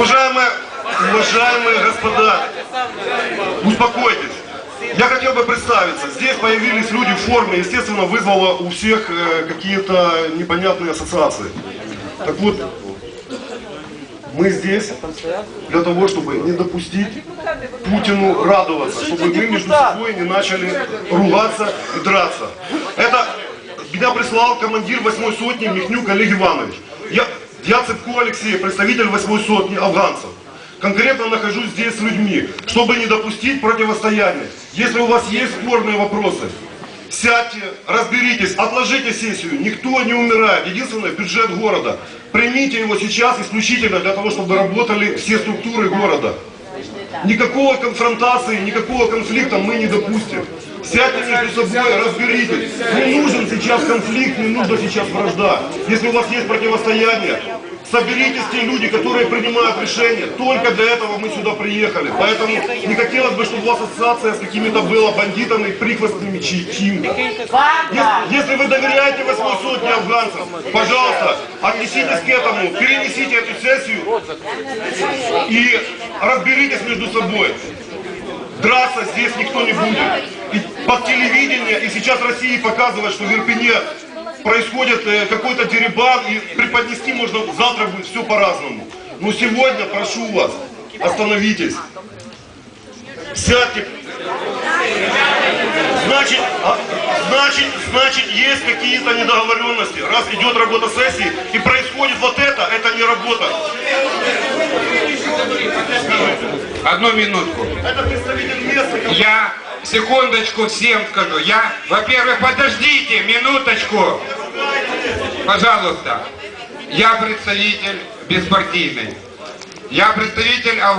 Уважаемые, уважаемые господа, успокойтесь. Я хотел бы представиться. Здесь появились люди в форме, естественно, вызвало у всех э, какие-то непонятные ассоциации. Так вот, мы здесь для того, чтобы не допустить Путину радоваться, чтобы мы между собой не начали ругаться и драться. Это меня прислал командир 8 сотни Михнюк Олег Иванович. Я, я Цыпко Алексей, представитель 8 сотни афганцев. Конкретно нахожусь здесь с людьми, чтобы не допустить противостояния. Если у вас есть спорные вопросы, сядьте, разберитесь, отложите сессию, никто не умирает. Единственное, бюджет города. Примите его сейчас исключительно для того, чтобы работали все структуры города. Никакого конфронтации, никакого конфликта мы не допустим. Сядьте между собой, разберитесь. Сейчас конфликт, не нужна сейчас вражда. Если у вас есть противостояние, соберитесь те люди, которые принимают решения. Только для этого мы сюда приехали. Поэтому не хотелось бы, чтобы у вас ассоциация с какими-то было бандитами, прихвостными чьим-то. Если, если вы доверяете восьмой сотне афганцев, пожалуйста, отнеситесь к этому, перенесите эту сессию и разберитесь между собой. Драться здесь никто не будет. И под телевидение, и сейчас России показывает, что в Ирпене происходит э, какой-то деребан, и преподнести можно завтра будет все по-разному. Но сегодня, прошу вас, остановитесь. Сядьте. Значит, а, значит, значит, есть какие-то недоговоренности. Раз идет работа сессии и происходит вот это, это не работа. Одну минутку. Это представитель местных. Я секундочку всем скажу. Я, во-первых, подождите минуточку. Пожалуйста. Я представитель беспартийный. Я представитель